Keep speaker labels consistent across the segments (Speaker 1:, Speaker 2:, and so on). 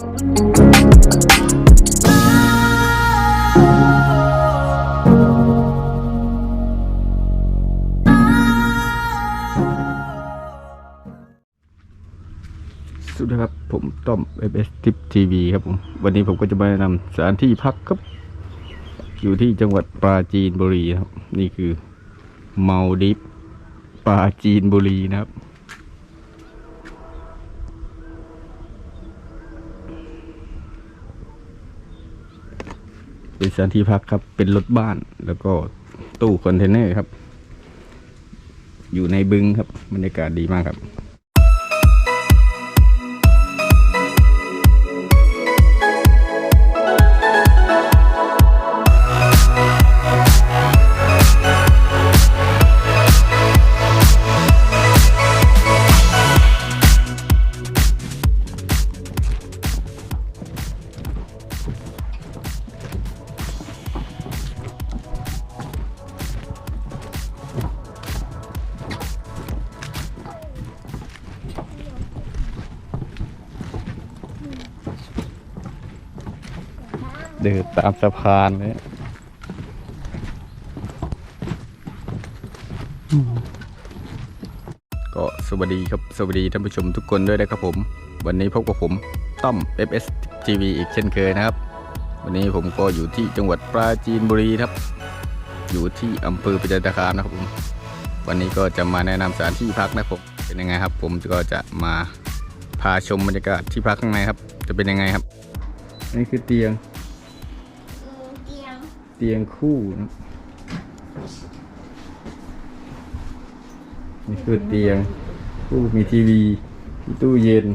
Speaker 1: สวัสดีครับ ผมต้อม FS Tip TV ครับผม วันนี้ผมก็จะมาแนะนำสถานที่พักครับ อยู่ที่จังหวัดปราจีนบุรีครับ นี่คือเมาดิฟปราจีนบุรีนะครับ เป็นสถานที่พักครับ เป็นรถบ้านแล้วก็ตู้คอนเทนเนอร์ครับ อยู่ในบึงครับบรรยากาศดีมากครับ ตามสะพานเลยก็สวัสดีครับสวัสดีท่านผู้ชมทุกคนด้วยนะครับผม วันนี้พบกับผมต้อม FS TV อีกเช่นเคยนะครับ วันนี้ผมก็อยู่ที่จังหวัดปราจีนบุรีครับ อยู่ที่อำเภอปิจตคามนะครับผมวันนี้ก็จะมาแนะนำสถานที่พักนะครับผมเป็นยังไงครับ ผมก็จะมาพาชมบรรยากาศที่พักข้างในครับ จะเป็นยังไงครับ นี่คือเตียง
Speaker 2: เตียง
Speaker 1: เตียงคู่นะนี่คือเตียงคู่มีทีวีมีตู้เย็น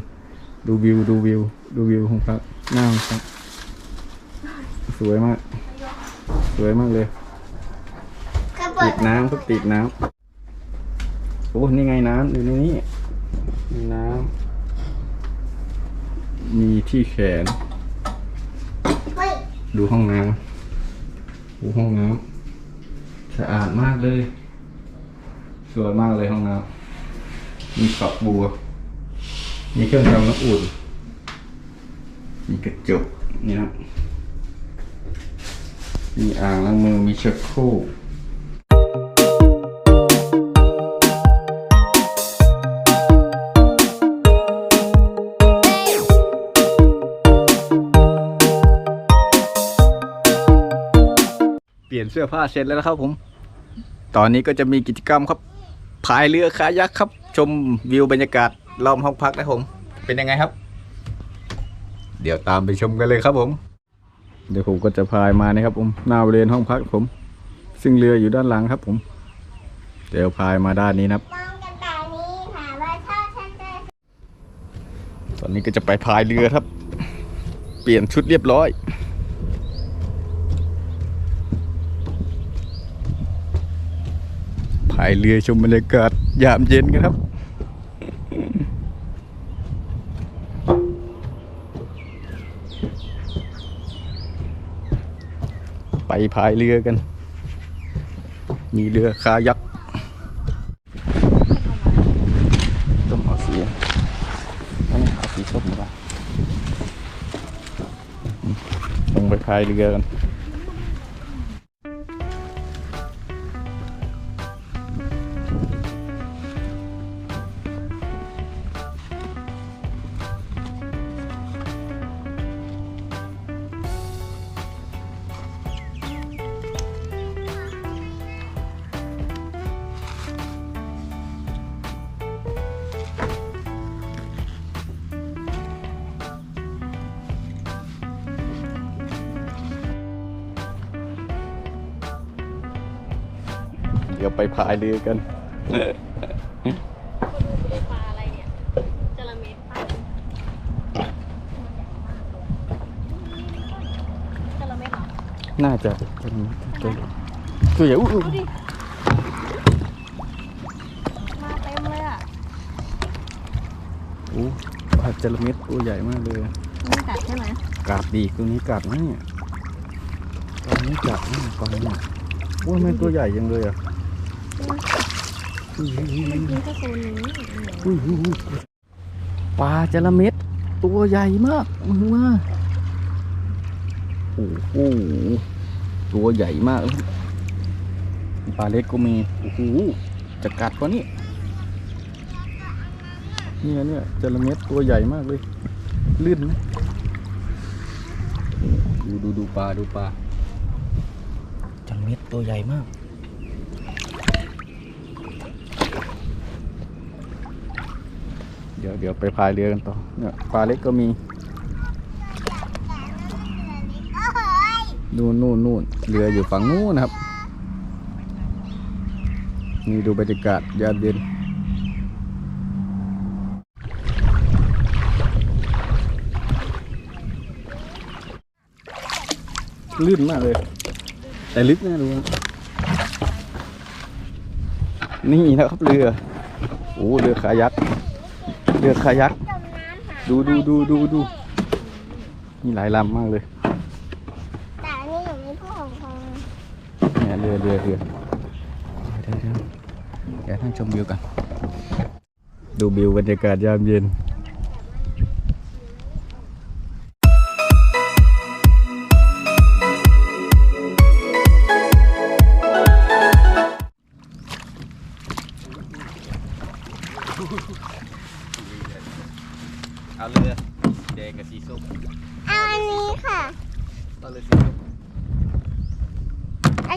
Speaker 1: ดูวิวดูวิว ดูวิวของพักหน้าของพักสวยมาก สวยมากเลย
Speaker 2: ก็เปิ
Speaker 1: ติ
Speaker 2: ด
Speaker 1: ดน้ำครับติดน้ำโอ้นี่ไงน้ำอยู่ในนี้มีน้ำมีที่แขน
Speaker 2: เฮ้ย
Speaker 1: ดูห้องน้ำ ดูห้องน้ำสะอาดมากเลย สวยมากเลยห้องน้ำมีฝักบัว มีเครื่องทำน้ำอุ่น มีกระจกนี่นะมีอ่างล้างมือมีชักโครก ลี่ยนเสื้อผ้าเสร็จแล้วนะครับผม ตอนนี้ก็จะมีกิจกรรมครับพายเรือคายักครับ ชมวิวบรรยากาศรอบห้องพักนะผมเป็นยังไงครับ เดี๋ยวตามไปชมกันเลยครับผม เดี๋ยวผมก็จะพายมานะครับผมหน้าบริเวณห้องพักผม ซึ่งเรืออยู่ด้านหลังครับผม เดี๋ยวพายมาด้านนี้นะครับ
Speaker 2: ตอน
Speaker 1: นี้ก็จะไปพายเรือครับ เปลี่ยนชุดเรียบร้อย พายเรือชมบรรยากาศยามเย็นกันครับไปพายเรือกัน มีเรือคายักต้องเอาสีอันนี้เอาสีส้มดีกว่าลงไปพายเรือกัน เดี๋ยวไปพายเรือกัน
Speaker 3: ปลาอะไรเนี่ยจระเม็ดปลาจระเม็ดเหรอ
Speaker 1: น่าจะเป็นตัวตัวใหญ่อู้
Speaker 3: ดูดิ มาเต็มเลยอะ
Speaker 1: อู้ปลาจระเม็ดตัวใหญ่มากเลย
Speaker 3: ไม่กัดใช่ไหม
Speaker 1: กัดดีตัวนี้กัดนะเนี่ยตัวนี้กัดนะปลาเนี่ยโอ้ยมันตัวใหญ่ยังเลยอะ
Speaker 3: มันกินแค่โซนนี้
Speaker 1: ปลาจระเม็ดตัวใหญ่มากมึงมาโอ้โหตัวใหญ่มาก ปลาเล็กก็มีโอ้โหจะกัดปะนี่เนี่ยเนี่ยจระเม็ดตัวใหญ่มากเลย ลื่นไหมดูดูดูปลาดูปลาจระเม็ดตัวใหญ่มาก เดี๋ยวไปพายเรือกันต่อเนี่ยปลาเล็กก็มี
Speaker 2: โอ้ย
Speaker 1: นู่นนู่นนู่นเรืออยู่ฝั่งนู้นนะครับ นี่ดูบรรยากาศยามเย็นลื่นมากเลย แต่ลึกนะดูนะนี่นะครับเรือ โอ้เรือขายัก รือขายัก
Speaker 2: จมน้ำหา
Speaker 1: ดูดูดูดูดูมีหลายลำมากเลย
Speaker 2: แต่อันนี่หนูมีผู้ปกครอง
Speaker 1: เนี่ยเรือเรือเรือเดี๋ยวเดี๋ยวเดี๋ยวท่านชมวิวกัน ดูวิวบรรยากาศยามเย็น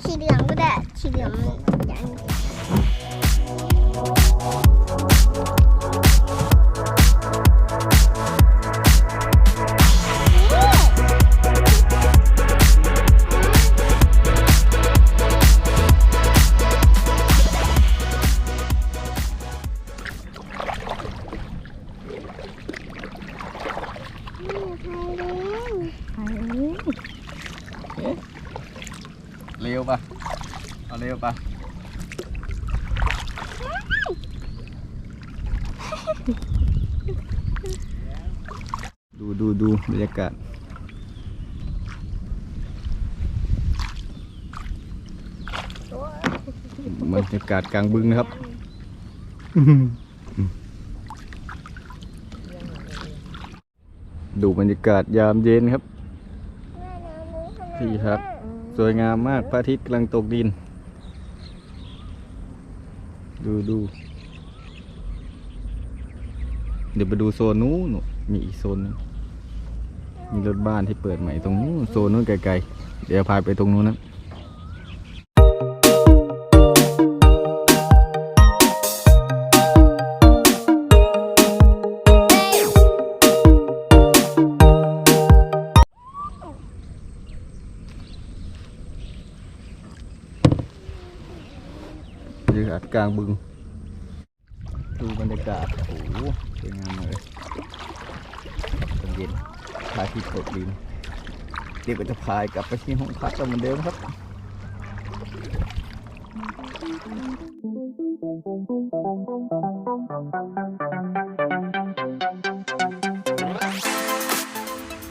Speaker 1: สี
Speaker 2: เหลืองก็ได้สีเหลืองมันอย่างนี้
Speaker 1: เร็วปะเอาเร็วปะดูดูดูบรรยากาศบรรยากาศกลางบึงนะครับดูบรรยากาศยามเย็นครับที่ครับ สวยงามมากพระอาทิตย์กำลังตกดิน ดูดู เดี๋ยวไปดูโซนนู้นมีอีกโซนนึงมีรถบ้านที่เปิดใหม่ตรงนู้นโซนนู้นไกลๆ เดี๋ยวพาไปตรงนู้นนะาศกลางบึง ดูบรรยากาศ โอ้โหสวยงามเลยตอนเย็นพระอาทิตย์ตกดินเดี๋ยวก็จะพายกลับไปที่ห้องพักเหมือนเดิมครับ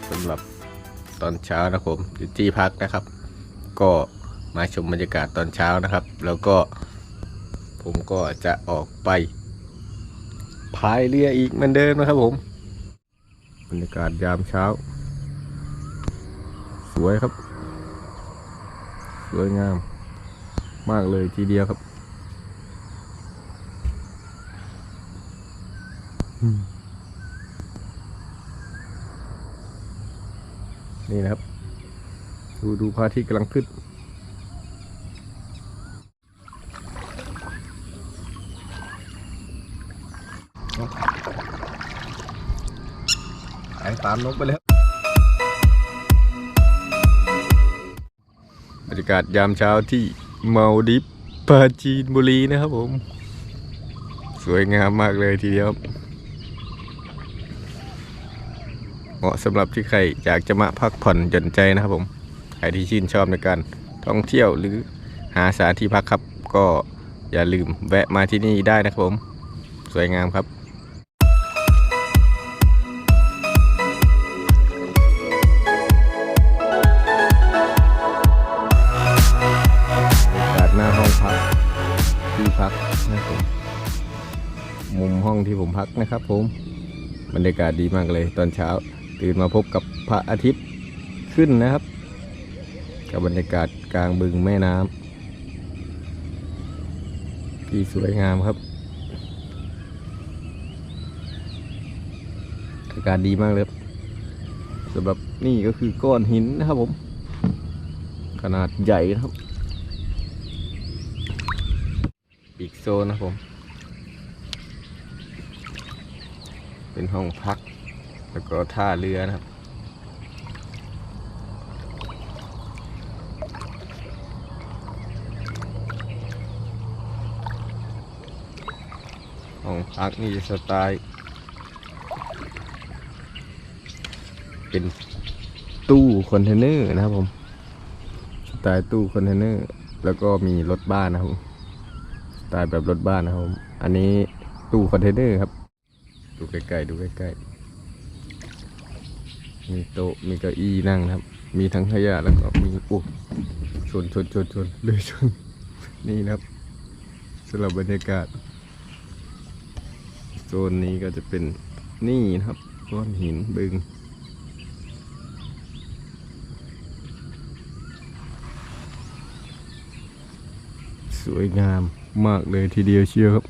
Speaker 1: สำหรับตอนเช้านะครับผมอยู่ที่พักนะครับ ก็มาชมบรรยากาศตอนเช้านะครับ แล้วก็ ผมก็จะออกไปพายเรืออีกเหมือนเดิมนะครับผมบรรยากาศยามเช้า สวยครับ สวยงาม มากเลยทีเดียวครับนี่นะครับ ดูดูพระอาทิตย์กำลังขึ้น ตามนกไปแล้วบรรยากาศยามเช้าที่เมาดิฟปาจีนบุรีนะครับผม สวยงามมากเลยทีเดียวเหมาะสำหรับที่ใครอยากจะมาพักผ่อนหย่อนใจนะครับผมใครที่ชื่นชอบในการท่องเที่ยวหรือหาสถานที่พักครับ ก็อย่าลืมแวะมาที่นี่ได้นะครับผม สวยงามครับ ที่พักนะครับผมมุมห้องที่ผมพักนะครับ ผมบรรยากาศดีมากเลย ตอนเช้า ตื่นมาพบกับพระอาทิตย์ขึ้นนะครับ กับบรรยากาศกลางบึงแม่น้ำที่สวยงามครับ อากาศดีมากเลยสำหรับนี่ก็คือก้อนหินนะครับผม ขนาดใหญ่นะครับ อีกโซนนะครับผม เป็นห้องพัก แล้วก็ท่าเรือนะครับ ห้องพักนี่สไตล์ เป็นตู้คอนเทนเนอร์นะครับผมสไตล์ตู้คอนเทนเนอร์ แล้วก็มีรถบ้านนะครับ สไตล์แบบรถบ้านนะครับผมอันนี้ตู้คอนเทนเนอร์ครับ ดูใกล้ๆดูใกล้ๆ มีโต๊ะมีเก้าอี้นั่งครับ มีทั้งขยะแล้วก็มีอุ๊ยชนชนชนชนเลยชนนี่นะครับสำหรับบรรยากาศโซนนี้ก็จะเป็นนี่นะครับก้อนหินบึง สวยงามมากเลยทีเดียวเชียวครับ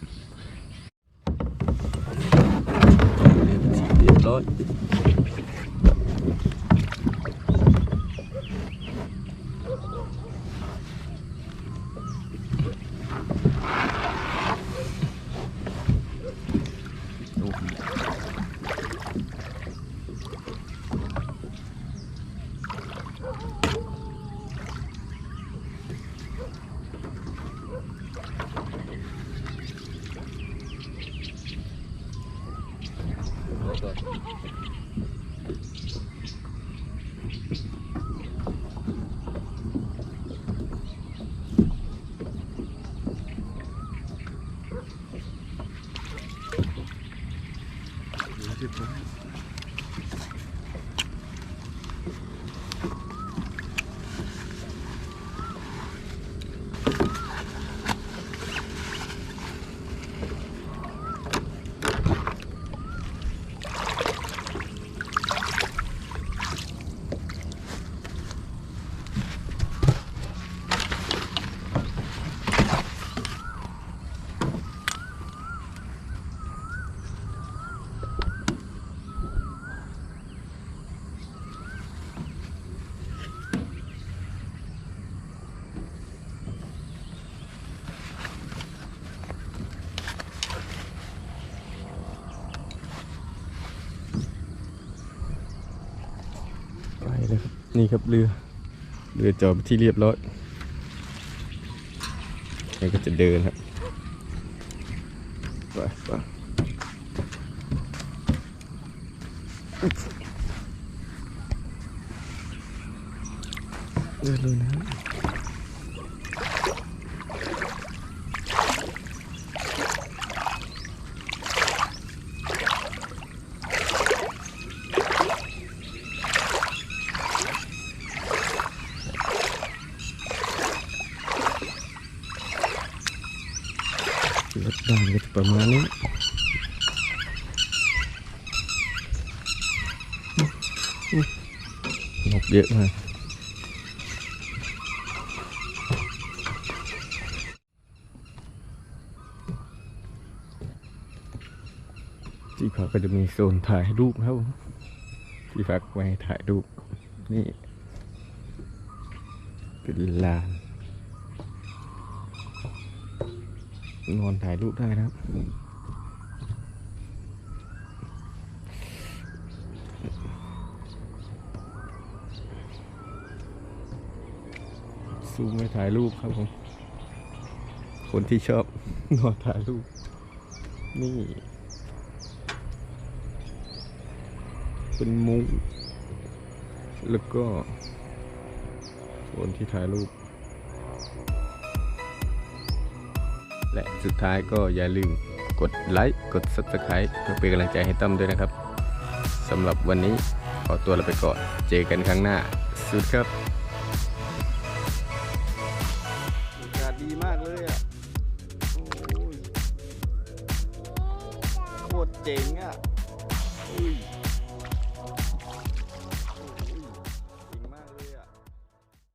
Speaker 1: เรียบร้อยไปเลยครับ นี่ครับเรือ เรือจอดที่เรียบร้อยนี่ก็จะเดินครับไปไปเดินเลยนะ ครับรถบ้านก็จะประมาณนี้นกเยอะมากที่พักก็จะมีโซนถ่ายรูปครับที่พักไว้ถ่ายรูปนี่เป็นลาน นอนถ่ายรูปได้นะครับ ซูมไปถ่ายรูปครับผม คนที่ชอบนอนถ่ายรูป นี่ เป็นมุ้งแล้วก็คนที่ถ่ายรูป และสุดท้ายก็อย่าลืมกดไลค์กด Subscribe เพื่อเป็นกำลังใจให้ตั้มด้วยนะครับสำหรับวันนี้ขอตัวลาไปก่อน เจอกันครั้งหน้า สุดครับ